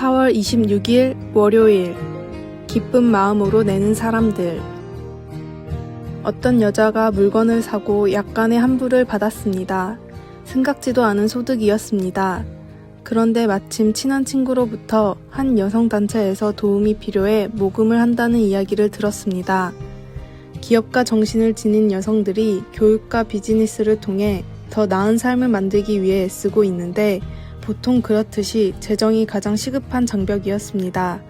4월 26일 월요일 기쁜 마음으로 내는 사람들 어떤 여자가 물건을 사고 약간의 환불을 받았습니다. 생각지도 않은 소득이었습니다. 그런데 마침 친한 친구로부터 한 여성단체에서 도움이 필요해 모금을 한다는 이야기를 들었습니다. 기업가 정신을 지닌 여성들이 교육과 비즈니스를 통해 더 나은 삶을 만들기 위해 애쓰고 있는데 보통 그렇듯이 재정이 가장 시급한 장벽이었습니다.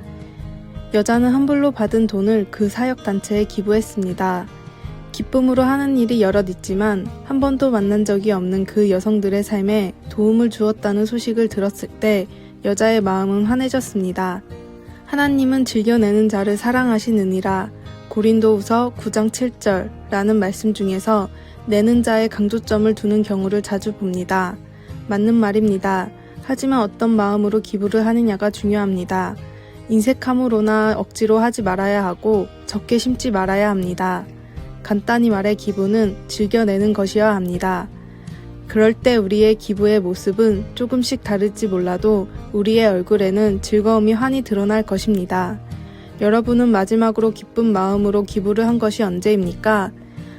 여자는 환불로 받은 돈을 그 사역단체에 기부했습니다. 기쁨으로 하는 일이 여럿 있지만 한 번도 만난 적이 없는 그 여성들의 삶에 도움을 주었다는 소식을 들었을 때 여자의 마음은 환해졌습니다. 하나님은 즐겨내는 자를 사랑하시느니라 고린도후서 9장 7절 라는 말씀 중에서 내는 자의 강조점을 두는 경우를 자주 봅니다. 맞는 말입니다. 하지만 어떤 마음으로 기부를 하느냐가 중요합니다. 인색함으로나 억지로 하지 말아야 하고 적게 심지 말아야 합니다. 간단히 말해 기부는 즐겨내는 것이어야 합니다. 그럴 때 우리의 기부의 모습은 조금씩 다를지 몰라도 우리의 얼굴에는 즐거움이 환히 드러날 것입니다. 여러분은 마지막으로 기쁜 마음으로 기부를 한 것이 언제입니까?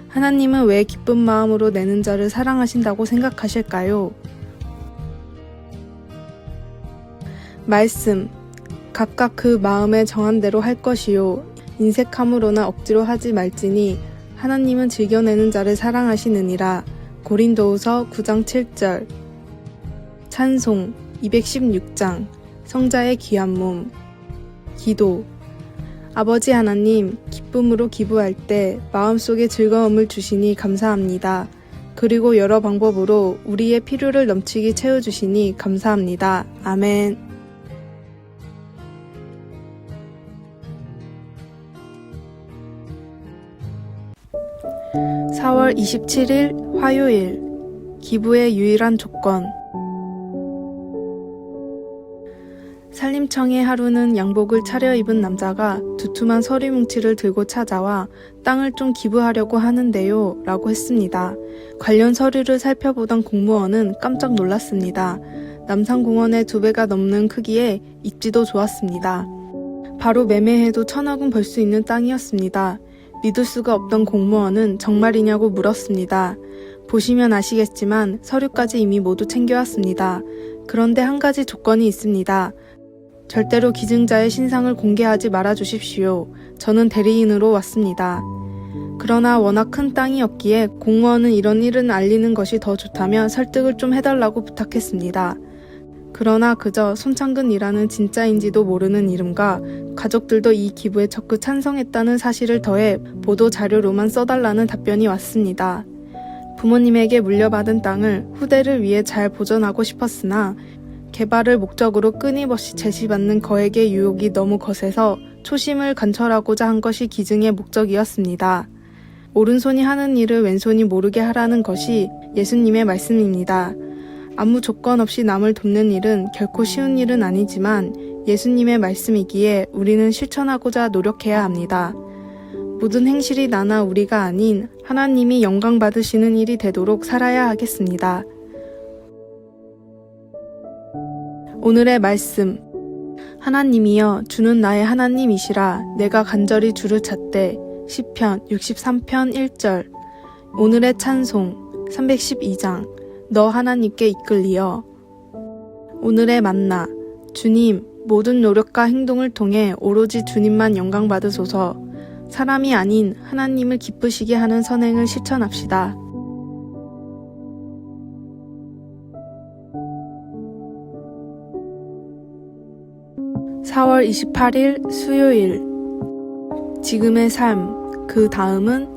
하나님은 왜 기쁜 마음으로 내는 자를 사랑하신다고 생각하실까요? 말씀. 각각 그 마음에 정한 대로 할 것이요. 인색함으로나 억지로 하지 말지니 하나님은 즐겨내는 자를 사랑하시느니라. 고린도후서 9장 7절. 찬송 216장. 성자의 귀한 몸. 기도. 아버지 하나님, 기쁨으로 기부할 때 마음속에 즐거움을 주시니 감사합니다. 그리고 여러 방법으로 우리의 필요를 넘치게 채워주시니 감사합니다. 아멘. 4월 27일 화요일 기부의 유일한 조건 산림청의 하루는 양복을 차려입은 남자가 두툼한 서류 뭉치를 들고 찾아와 땅을 좀 기부하려고 하는데요 라고 했습니다. 관련 서류를 살펴보던 공무원은 깜짝 놀랐습니다. 남산공원의 두 배가 넘는 크기에 입지도 좋았습니다. 바로 매매해도 천억은 벌 수 있는 땅이었습니다. 믿을 수가 없던 공무원은 정말이냐고 물었습니다. 보시면 아시겠지만 서류까지 이미 모두 챙겨왔습니다. 그런데 한 가지 조건이 있습니다. 절대로 기증자의 신상을 공개하지 말아 주십시오. 저는 대리인으로 왔습니다. 그러나 워낙 큰 땅이었기에 공무원은 이런 일은 알리는 것이 더 좋다며 설득을 좀 해달라고 부탁했습니다. 그러나 그저 손창근이라는 진짜인지도 모르는 이름과 가족들도 이 기부에 적극 찬성했다는 사실을 더해 보도 자료로만 써달라는 답변이 왔습니다. 부모님에게 물려받은 땅을 후대를 위해 잘 보존하고 싶었으나 개발을 목적으로 끊임없이 제시받는 거액의 유혹이 너무 거세서 초심을 관철하고자 한 것이 기증의 목적이었습니다. 오른손이 하는 일을 왼손이 모르게 하라는 것이 예수님의 말씀입니다. 아무 조건 없이 남을 돕는 일은 결코 쉬운 일은 아니지만 예수님의 말씀이기에 우리는 실천하고자 노력해야 합니다. 모든 행실이 나나 우리가 아닌 하나님이 영광 받으시는 일이 되도록 살아야 하겠습니다. 오늘의 말씀. 하나님이여 주는 나의 하나님이시라 내가 간절히 주를 찾되 시편 63편 1절. 오늘의 찬송 312장. 너 하나님께 이끌리어. 오늘의 만나. 주님, 모든 노력과 행동을 통해 오로지 주님만 영광 받으소서. 사람이 아닌 하나님을 기쁘시게 하는 선행을 실천합시다. (4월 28일) 수요일 지금의 삶, 그 다음은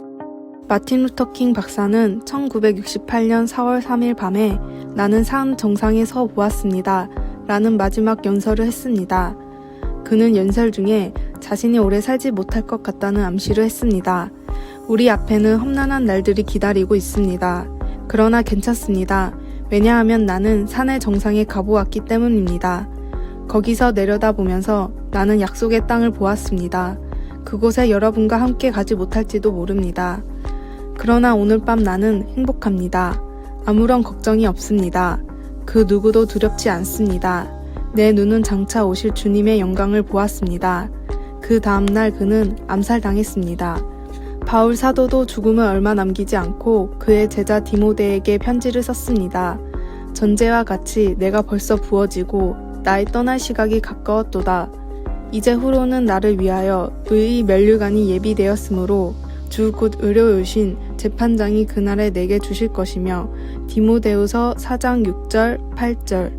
마틴 루터킹 박사는 1968년 4월 3일 밤에 나는 산 정상에 서 보았습니다. 라는 마지막 연설을 했습니다. 그는 연설 중에 자신이 오래 살지 못할 것 같다는 암시를 했습니다. 우리 앞에는 험난한 날들이 기다리고 있습니다. 그러나 괜찮습니다. 왜냐하면 나는 산의 정상에 가보았기 때문입니다. 거기서 내려다보면서 나는 약속의 땅을 보았습니다. 그곳에 여러분과 함께 가지 못할지도 모릅니다. 그러나 오늘 밤 나는 행복합니다. 아무런 걱정이 없습니다. 그 누구도 두렵지 않습니다. 내 눈은 장차 오실 주님의 영광을 보았습니다. 그 다음날 그는 암살당했습니다. 바울 사도도 죽음을 얼마 남기지 않고 그의 제자 디모데에게 편지를 썼습니다. 전제와 같이 내가 벌써 부어지고 나의 떠날 시각이 가까웠도다. 이제 후로는 나를 위하여 의의 멸류관이 예비되었으므로 주 곧 의료유신 재판장이 그날에 내게 주실 것이며 디모데후서 4장 6절 8절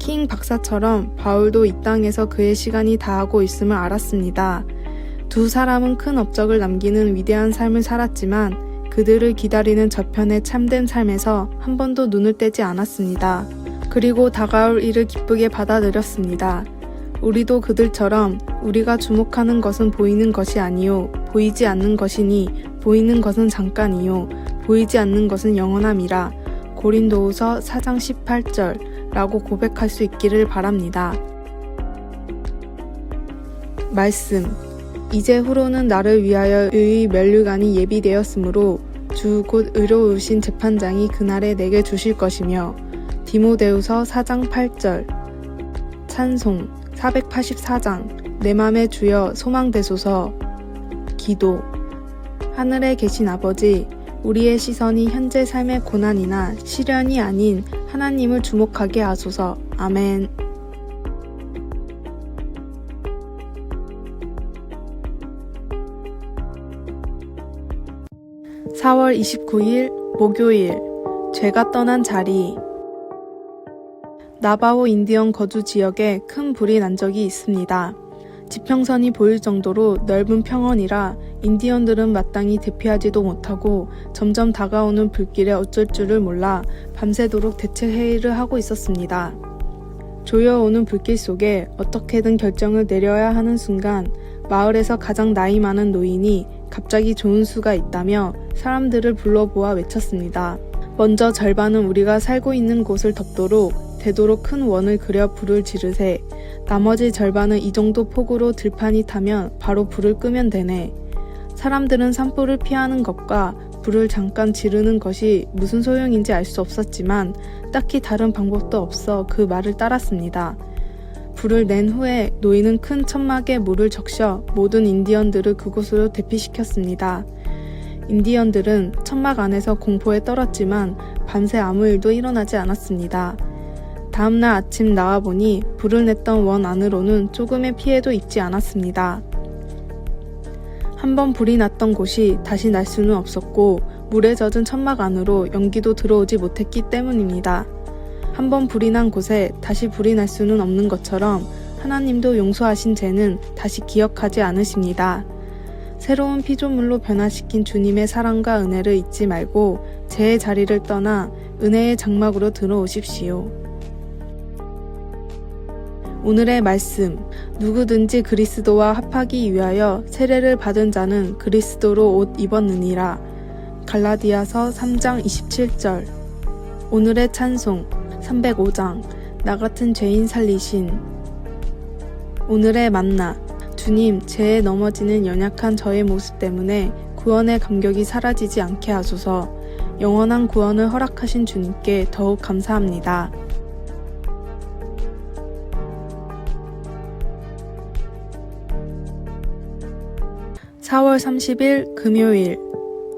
킹 박사처럼 바울도 이 땅에서 그의 시간이 다하고 있음을 알았습니다. 두 사람은 큰 업적을 남기는 위대한 삶을 살았지만 그들을 기다리는 저편의 참된 삶에서 한 번도 눈을 떼지 않았습니다. 그리고 다가올 일을 기쁘게 받아들였습니다. 우리도 그들처럼 우리가 주목하는 것은 보이는 것이 아니요 보이지 않는 것이니 보이는 것은 잠깐이요. 보이지 않는 것은 영원함이라. 고린도후서 4장 18절 라고 고백할 수 있기를 바랍니다. 말씀. 이제 후로는 나를 위하여 의의 멸류관이 예비되었으므로 주 곧 의로우신 재판장이 그날에 내게 주실 것이며 디모데후서 4장 8절. 찬송 484장. 내 맘의 주여 소망되소서 기도. 하늘에 계신 아버지 우리의 시선이 현재 삶의 고난이나 시련이 아닌 하나님을 주목하게 하소서. 아멘. 4월 29일 목요일 죄가 떠난 자리. 나바오 인디언 거주 지역에 큰 불이 난 적이 있습니다. 지평선이 보일 정도로 넓은 평원이라 인디언들은 마땅히 대피하지도 못하고 점점 다가오는 불길에 어쩔 줄을 몰라 밤새도록 대책 회의를 하고 있었습니다. 조여오는 불길 속에 어떻게든 결정을 내려야 하는 순간 마을에서 가장 나이 많은 노인이 갑자기 좋은 수가 있다며 사람들을 불러보아 외쳤습니다. 먼저 절반은 우리가 살고 있는 곳을 덮도록 되도록 큰 원을 그려 불을 지르세. 나머지 절반은 이 정도 폭으로 들판이 타면 바로 불을 끄면 되네. 사람들은 산불을 피하는 것과 불을 잠깐 지르는 것이 무슨 소용인지 알 수 없었지만 딱히 다른 방법도 없어 그 말을 따랐습니다. 불을 낸 후에 노인은 큰 천막에 물을 적셔 모든 인디언들을 그곳으로 대피시켰습니다. 인디언들은 천막 안에서 공포에 떨었지만 밤새 아무 일도 일어나지 않았습니다. 다음날 아침 나와보니 불을 냈던 원 안으로는 조금의 피해도 있지 않았습니다. 한번 불이 났던 곳이 다시 날 수는 없었고 물에 젖은 천막 안으로 연기도 들어오지 못했기 때문입니다. 한번 불이 난 곳에 다시 불이 날 수는 없는 것처럼 하나님도 용서하신 죄는 다시 기억하지 않으십니다. 새로운 피조물로 변화시킨 주님의 사랑과 은혜를 잊지 말고 죄의 자리를 떠나 은혜의 장막으로 들어오십시오. 오늘의 말씀. 누구든지 그리스도와 합하기 위하여 세례를 받은 자는 그리스도로 옷 입었느니라. 갈라디아서 3장 27절. 오늘의 찬송. 305장. 나 같은 죄인 살리신. 오늘의 만나. 주님, 죄에 넘어지는 연약한 저의 모습 때문에 구원의 감격이 사라지지 않게 하소서. 영원한 구원을 허락하신 주님께 더욱 감사합니다. 4월 30일 금요일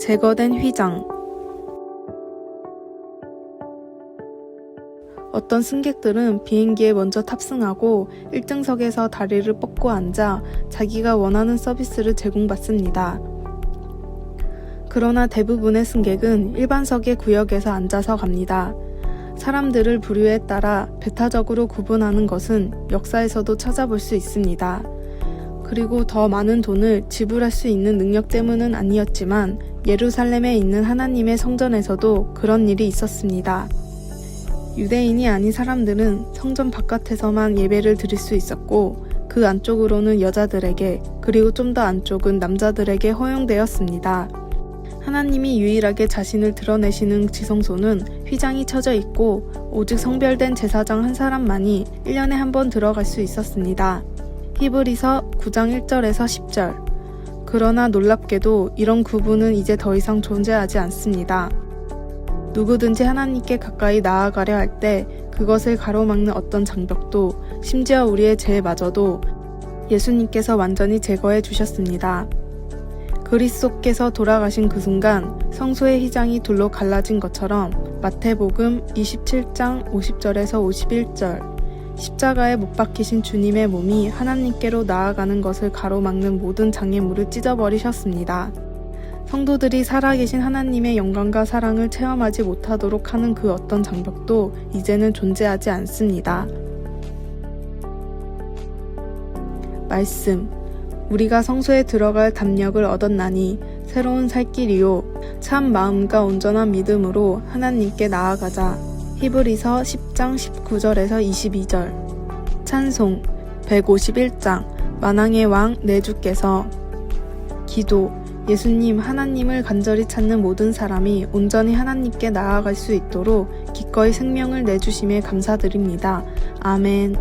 제거된 휘장 어떤 승객들은 비행기에 먼저 탑승하고 1등석에서 다리를 뻗고 앉아 자기가 원하는 서비스를 제공받습니다. 그러나 대부분의 승객은 일반석의 구역에서 앉아서 갑니다. 사람들을 부류에 따라 배타적으로 구분하는 것은 역사에서도 찾아볼 수 있습니다. 그리고 더 많은 돈을 지불할 수 있는 능력 때문은 아니었지만 예루살렘에 있는 하나님의 성전에서도 그런 일이 있었습니다. 유대인이 아닌 사람들은 성전 바깥에서만 예배를 드릴 수 있었고 그 안쪽으로는 여자들에게 그리고 좀 더 안쪽은 남자들에게 허용되었습니다. 하나님이 유일하게 자신을 드러내시는 지성소는 휘장이 쳐져 있고 오직 성별된 제사장 한 사람만이 1년에 한 번 들어갈 수 있었습니다. 히브리서 9장 1절에서 10절. 그러나 놀랍게도 이런 구분은 이제 더 이상 존재하지 않습니다. 누구든지 하나님께 가까이 나아가려 할 때 그것을 가로막는 어떤 장벽도 심지어 우리의 죄마저도 예수님께서 완전히 제거해 주셨습니다. 그리스도께서 돌아가신 그 순간 성소의 휘장이 둘로 갈라진 것처럼 마태복음 27장 50절에서 51절 십자가에 못 박히신 주님의 몸이 하나님께로 나아가는 것을 가로막는 모든 장애물을 찢어버리셨습니다. 성도들이 살아계신 하나님의 영광과 사랑을 체험하지 못하도록 하는 그 어떤 장벽도 이제는 존재하지 않습니다. 말씀. 우리가 성소에 들어갈 담력을 얻었나니 새로운 살 길이요. 참 마음과 온전한 믿음으로 하나님께 나아가자. 히브리서 10장 19절에서 22절. 찬송 151장 만왕의 왕 내 주께서 기도 예수님 하나님을 간절히 찾는 모든 사람이 온전히 하나님께 나아갈 수 있도록 기꺼이 생명을 내주심에 감사드립니다. 아멘.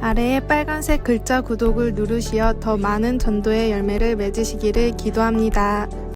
아래에 빨간색 글자 구독을 누르시어 더 많은 전도의 열매를 맺으시기를 기도합니다.